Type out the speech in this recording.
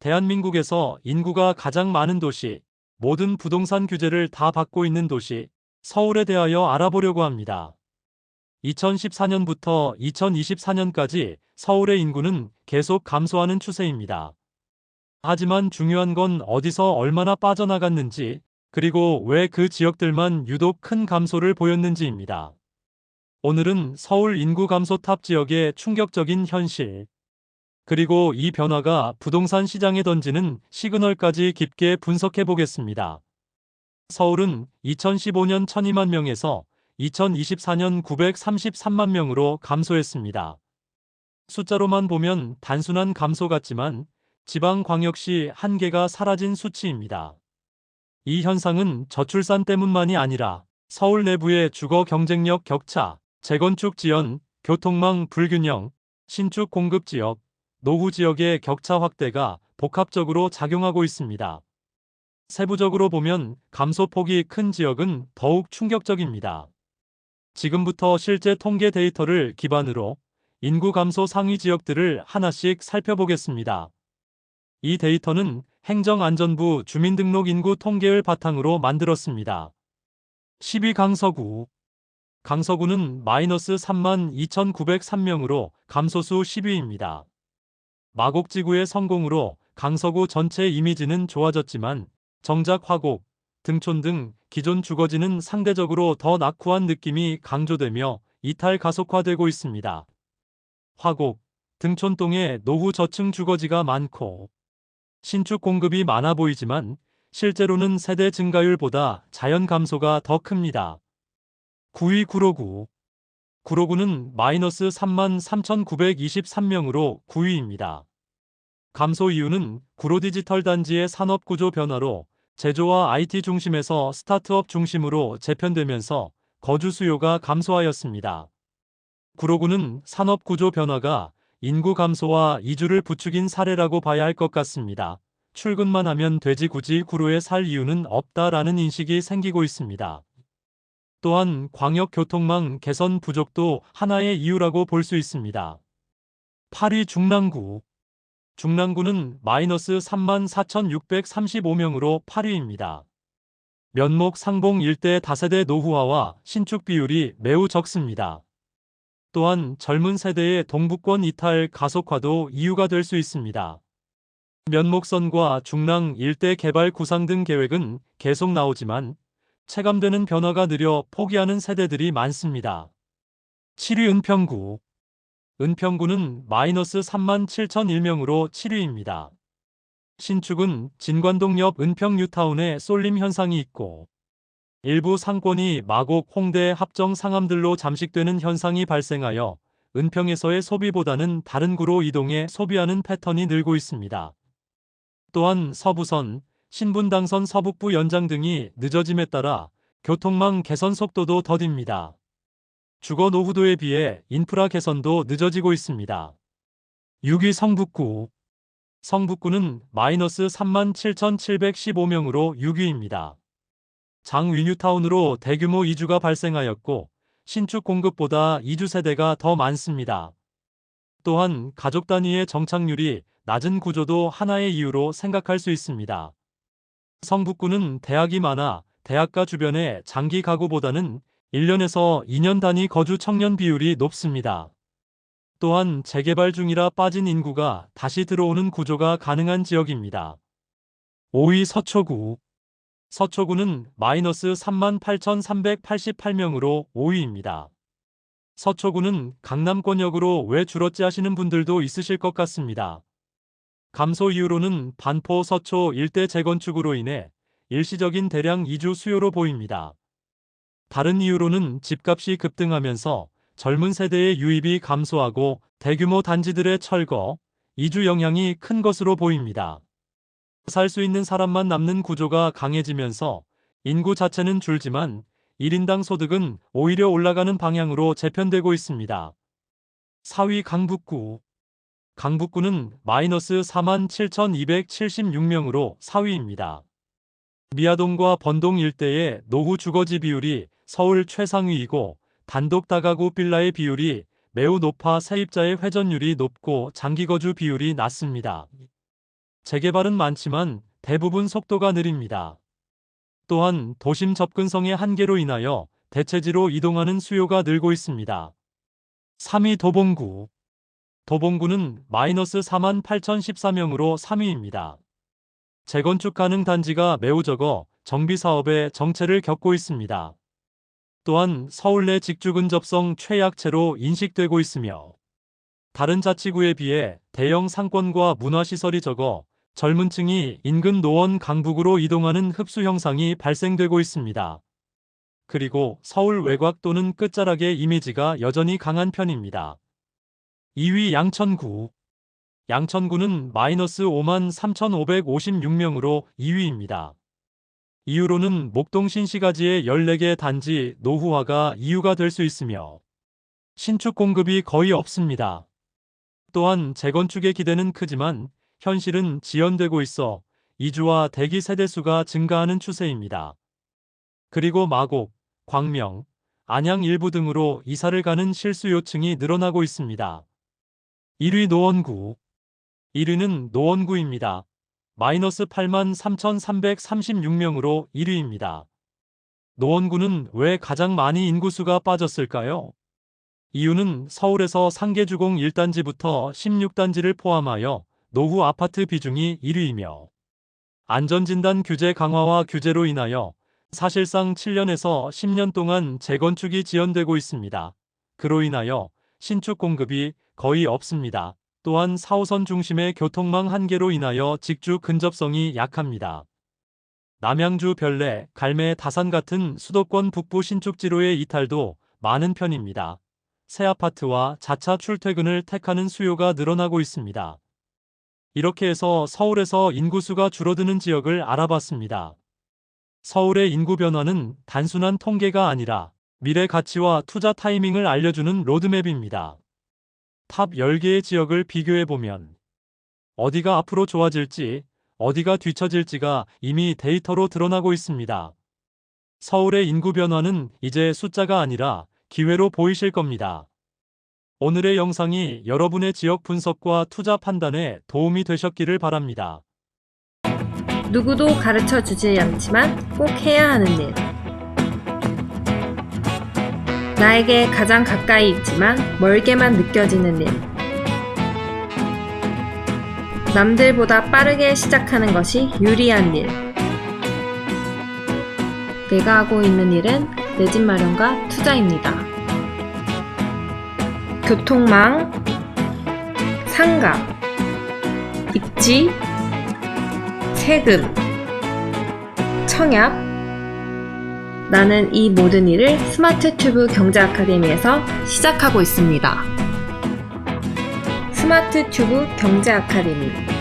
대한민국에서 인구가 가장 많은 도시, 모든 부동산 규제를 다 받고 있는 도시, 서울에 대하여 알아보려고 합니다. 2014년부터 2024년까지 서울의 인구는 계속 감소하는 추세입니다. 하지만 중요한 건 어디서 얼마나 빠져나갔는지, 그리고 왜 그 지역들만 유독 큰 감소를 보였는지입니다. 오늘은 서울 인구 감소 탑 지역의 충격적인 현실, 그리고 이 변화가 부동산 시장에 던지는 시그널까지 깊게 분석해 보겠습니다. 서울은 2015년 1200만 명에서 2024년 933만 명으로 감소했습니다. 숫자로만 보면 단순한 감소 같지만 지방광역시 한계가 사라진 수치입니다. 이 현상은 저출산 때문만이 아니라 서울 내부의 주거 경쟁력 격차, 재건축 지연, 교통망 불균형, 신축 공급 지역, 노후 지역의 격차 확대가 복합적으로 작용하고 있습니다. 세부적으로 보면 감소폭이 큰 지역은 더욱 충격적입니다. 지금부터 실제 통계 데이터를 기반으로 인구 감소 상위 지역들을 하나씩 살펴보겠습니다. 이 데이터는 행정안전부 주민등록 인구 통계를 바탕으로 만들었습니다. 12 강 서구 강서구는 마이너스 3만 2,903명으로 감소수 10위입니다. 마곡지구의 성공으로 강서구 전체 이미지는 좋아졌지만 정작 화곡, 등촌 등 기존 주거지는 상대적으로 더 낙후한 느낌이 강조되며 이탈 가속화되고 있습니다. 화곡, 등촌동에 노후 저층 주거지가 많고 신축 공급이 많아 보이지만 실제로는 세대 증가율보다 자연 감소가 더 큽니다. 9위 구로구 구로구는 마이너스 3만 3,923명으로 9위입니다. 감소 이유는 구로 디지털 단지의 산업 구조 변화로 제조와 IT 중심에서 스타트업 중심으로 재편되면서 거주 수요가 감소하였습니다. 구로구는 산업 구조 변화가 인구 감소와 이주를 부추긴 사례라고 봐야 할 것 같습니다. 출근만 하면 되지 굳이 구로에 살 이유는 없다라는 인식이 생기고 있습니다. 또한 광역교통망 개선 부족도 하나의 이유라고 볼 수 있습니다. 8위 중랑구 중랑구는 마이너스 3만 4,635명으로 8위입니다. 면목 상봉 일대 다세대 노후화와 신축 비율이 매우 적습니다. 또한 젊은 세대의 동북권 이탈 가속화도 이유가 될 수 있습니다. 면목선과 중랑 일대 개발 구상 등 계획은 계속 나오지만 체감되는 변화가 느려 포기하는 세대들이 많습니다. 7위 은평구 은평구는 마이너스 3만 7,001명으로 7위입니다. 신축은 진관동 옆 은평 뉴타운에 쏠림 현상이 있고 일부 상권이 마곡, 홍대, 합정, 상암들로 잠식되는 현상이 발생하여 은평에서의 소비보다는 다른 구로 이동해 소비하는 패턴이 늘고 있습니다. 또한 서부선, 신분당선 서북부 연장 등이 늦어짐에 따라 교통망 개선 속도도 더딥니다. 주거 노후도에 비해 인프라 개선도 늦어지고 있습니다. 6위 성북구 성북구는 마이너스 3만 7,715명으로 6위입니다. 장위뉴타운으로 대규모 이주가 발생하였고 신축 공급보다 이주 세대가 더 많습니다. 또한 가족 단위의 정착률이 낮은 구조도 하나의 이유로 생각할 수 있습니다. 성북구는 대학이 많아 대학가 주변에 장기 가구보다는 1년에서 2년 단위 거주 청년 비율이 높습니다. 또한 재개발 중이라 빠진 인구가 다시 들어오는 구조가 가능한 지역입니다. 5위 서초구 서초구는 마이너스 38,388명으로 5위입니다. 서초구는 강남권역으로 왜 줄었지 하시는 분들도 있으실 것 같습니다. 감소 이유로는 반포 서초 일대 재건축으로 인해 일시적인 대량 이주 수요로 보입니다. 다른 이유로는 집값이 급등하면서 젊은 세대의 유입이 감소하고 대규모 단지들의 철거, 이주 영향이 큰 것으로 보입니다. 살 수 있는 사람만 남는 구조가 강해지면서 인구 자체는 줄지만 1인당 소득은 오히려 올라가는 방향으로 재편되고 있습니다. 4위 강북구 강북구는 마이너스 4만 7,276명으로 4위입니다. 미아동과 번동 일대의 노후 주거지 비율이 서울 최상위이고 단독 다가구 빌라의 비율이 매우 높아 세입자의 회전율이 높고 장기거주 비율이 낮습니다. 재개발은 많지만 대부분 속도가 느립니다. 또한 도심 접근성의 한계로 인하여 대체지로 이동하는 수요가 늘고 있습니다. 3위 도봉구. 도봉구는 마이너스 4만 8,014명으로 3위입니다. 재건축 가능 단지가 매우 적어 정비 사업에 정체를 겪고 있습니다. 또한 서울 내 직주 근접성 최약체로 인식되고 있으며 다른 자치구에 비해 대형 상권과 문화시설이 적어 젊은 층이 인근 노원 강북으로 이동하는 흡수 현상이 발생되고 있습니다. 그리고 서울 외곽 또는 끝자락의 이미지가 여전히 강한 편입니다. 2위 양천구. 양천구는 마이너스 5만 3,556명으로 2위입니다. 이유로는 목동 신시가지의 14개 단지 노후화가 이유가 될 수 있으며 신축 공급이 거의 없습니다. 또한 재건축의 기대는 크지만 현실은 지연되고 있어 이주와 대기 세대수가 증가하는 추세입니다. 그리고 마곡, 광명, 안양 일부 등으로 이사를 가는 실수 요층이 늘어나고 있습니다. 1위 노원구. 1위는 노원구입니다. 마이너스 8만 3,336명으로 1위입니다. 노원구는 왜 가장 많이 인구수가 빠졌을까요? 이유는 서울에서 상계주공 1단지부터 16단지를 포함하여 노후 아파트 비중이 1위이며 안전진단 규제 강화와 규제로 인하여 사실상 7년에서 10년 동안 재건축이 지연되고 있습니다. 그로 인하여 신축 공급이 거의 없습니다. 또한 4호선 중심의 교통망 한계로 인하여 직주 근접성이 약합니다. 남양주 별내, 갈매, 다산 같은 수도권 북부 신축지로의 이탈도 많은 편입니다. 새 아파트와 자차 출퇴근을 택하는 수요가 늘어나고 있습니다. 이렇게 해서 서울에서 인구수가 줄어드는 지역을 알아봤습니다. 서울의 인구 변화는 단순한 통계가 아니라 미래 가치와 투자 타이밍을 알려주는 로드맵입니다. 탑 10개의 지역을 비교해보면 어디가 앞으로 좋아질지, 어디가 뒤처질지가 이미 데이터로 드러나고 있습니다. 서울의 인구 변화는 이제 숫자가 아니라 기회로 보이실 겁니다. 오늘의 영상이 여러분의 지역 분석과 투자 판단에 도움이 되셨기를 바랍니다. 누구도 가르쳐 주지 않지만 꼭 해야 하는 일. 나에게 가장 가까이 있지만 멀게만 느껴지는 일. 남들보다 빠르게 시작하는 것이 유리한 일. 내가 하고 있는 일은 내 집 마련과 투자입니다. 교통망, 상가, 입지, 세금, 청약. 나는 이 모든 일을 스마트 튜브 경제 아카데미에서 시작하고 있습니다. 스마트 튜브 경제 아카데미.